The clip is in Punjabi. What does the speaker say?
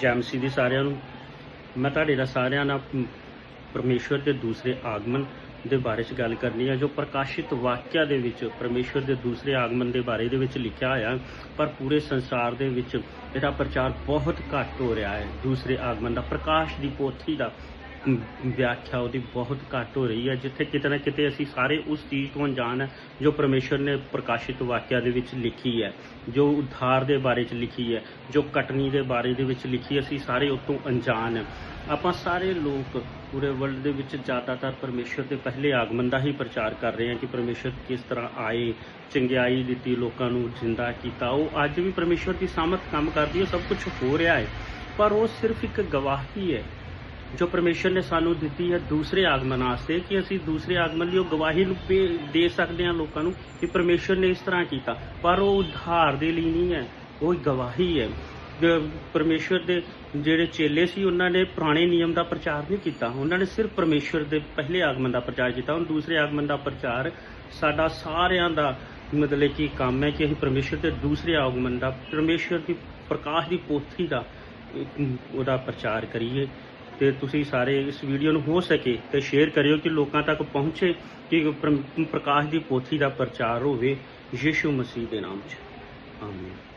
ਜੈਮਸੀ ਦੀ ਸਾਰਿਆਂ ਨੂੰ। ਮੈਂ ਤੁਹਾਡੇ ਨਾਲ ਸਾਰਿਆਂ ਨਾਲ ਮ, ਪਰਮੇਸ਼ਵਰ ਦੇ ਦੂਸਰੇ ਆਗਮਨ ਦੇ ਬਾਰੇ ਚ ਗੱਲ ਕਰਨੀ ਹੈ ਜੋ ਪ੍ਰਕਾਸ਼ਿਤ ਵਾਕਿਆ ਦੇ ਵਿੱਚ ਪਰਮੇਸ਼ਵਰ ਦੇ ਦੂਸਰੇ ਆਗਮਨ ਦੇ ਬਾਰੇ ਦੇ ਵਿੱਚ ਲਿਖਿਆ ਹੋਇਆ ਪਰ ਪੂਰੇ ਸੰਸਾਰ ਦੇ ਵਿੱਚ ਇਹਦਾ ਪ੍ਰਚਾਰ ਬਹੁਤ ਘੱਟ ਹੋ ਰਿਹਾ ਹੈ। ਦੂਸਰੇ ਆਗਮਨ ਦਾ ਪ੍ਰਕਾਸ਼ ਦੀ ਪੋਥੀ ਦਾ ਵਿਆਖਿਆ ਉਹਦੀ ਬਹੁਤ ਘੱਟ ਹੋ ਰਹੀ ਹੈ, ਜਿੱਥੇ ਕਿਤੇ ਨਾ ਕਿਤੇ ਅਸੀਂ ਸਾਰੇ ਉਸ ਚੀਜ਼ ਤੋਂ ਅਣਜਾਣ ਹੈ ਜੋ ਪਰਮੇਸ਼ਰ ਨੇ ਪ੍ਰਕਾਸ਼ਿਤ ਵਾਕਿਆ ਦੇ ਵਿੱਚ ਲਿਖੀ ਹੈ, ਜੋ ਉਧਾਰ ਦੇ ਬਾਰੇ ਚ ਲਿਖੀ ਹੈ, ਜੋ ਕਟਨੀ ਦੇ ਬਾਰੇ ਦੇ ਵਿੱਚ ਲਿਖੀ ਅਸੀਂ ਸਾਰੇ ਉਤੋਂ ਅਣਜਾਣ ਹੈ। ਆਪਾਂ ਸਾਰੇ ਲੋਕ ਪੂਰੇ ਵਰਲਡ ਦੇ ਵਿੱਚ ਜ਼ਿਆਦਾਤਰ ਪਰਮੇਸ਼ਰ ਦੇ ਪਹਿਲੇ ਆਗਮਨ ਦਾ ਹੀ ਪ੍ਰਚਾਰ ਕਰ ਰਹੇ ਹਾਂ ਕਿ ਪਰਮੇਸ਼ਰ ਕਿਸ ਤਰ੍ਹਾਂ ਆਏ, ਚੰਗਿਆਈ ਦਿੱਤੀ, ਲੋਕਾਂ ਨੂੰ ਜਿੰਦਾ ਕੀਤਾ। ਉਹ ਅੱਜ ਵੀ ਪਰਮੇਸ਼ਰ ਦੀ ਸਾਮਰਥ ਕੰਮ ਕਰਦੀ ਹੈ, ਸਭ ਕੁਝ ਹੋ ਰਿਹਾ ਹੈ, ਪਰ ਉਹ ਸਿਰਫ ਇੱਕ ਗਵਾਹੀ ਹੈ ਜੋ ਪਰਮੇਸ਼ਰ ਨੇ ਸਾਨੂੰ ਦਿੱਤੀ ਹੈ ਦੂਸਰੇ ਆਗਮਨ ਵਾਸਤੇ, ਕਿ ਅਸੀਂ ਦੂਸਰੇ ਆਗਮਨ ਲਈ ਉਹ ਗਵਾਹੀ ਨੂੰ ਦੇ ਸਕਦੇ ਹਾਂ ਲੋਕਾਂ ਨੂੰ ਕਿ ਪਰਮੇਸ਼ਰ ਨੇ ਇਸ ਤਰ੍ਹਾਂ ਕੀਤਾ। ਪਰ ਉਹ ਉਧਾਰ ਦੇ ਲਈ ਨਹੀਂ ਹੈ, ਉਹ ਗਵਾਹੀ ਹੈ। ਜ- ਪਰਮੇਸ਼ਰ ਦੇ ਜਿਹੜੇ ਚੇਲੇ ਸੀ, ਉਹਨਾਂ ਨੇ ਪੁਰਾਣੇ ਨਿਯਮ ਦਾ ਪ੍ਰਚਾਰ ਨਹੀਂ ਕੀਤਾ। ਉਹਨਾਂ ਨੇ ਸਿਰਫ ਪਰਮੇਸ਼ਰ ਦੇ ਪਹਿਲੇ ਆਗਮਨ ਦਾ ਪ੍ਰਚਾਰ ਕੀਤਾ। ਹੁਣ ਦੂਸਰੇ ਆਗਮਨ ਦਾ ਪ੍ਰਚਾਰ ਸਾਡਾ ਸਾਰਿਆਂ ਦਾ ਮਤਲਬ ਕਿ ਕੰਮ ਹੈ ਕਿ ਅਸੀਂ ਪਰਮੇਸ਼ਰ ਦੇ ਦੂਸਰੇ ਆਗਮਨ ਦਾ, ਪਰਮੇਸ਼ਰ ਦੀ ਪ੍ਰਕਾਸ਼ ਦੀ ਪੋਥੀ ਦਾ ਉਹਦਾ ਪ੍ਰਚਾਰ ਕਰੀਏ। ਤੇ ਤੁਸੀਂ ਸਾਰੇ ਇਸ ਵੀਡੀਓ ਨੂੰ ਹੋ ਸਕੇ ਤੇ ਸ਼ੇਅਰ ਕਰਿਓ ਕਿ ਲੋਕਾਂ ਤੱਕ ਪਹੁੰਚੇ ਕਿ ਪ੍ਰਕਾਸ਼ ਦੀ ਪੋਥੀ ਦਾ ਪ੍ਰਚਾਰ ਹੋਵੇ ਯਿਸੂ ਮਸੀਹ ਦੇ ਨਾਮ 'ਚ। ਆਮੀਨ।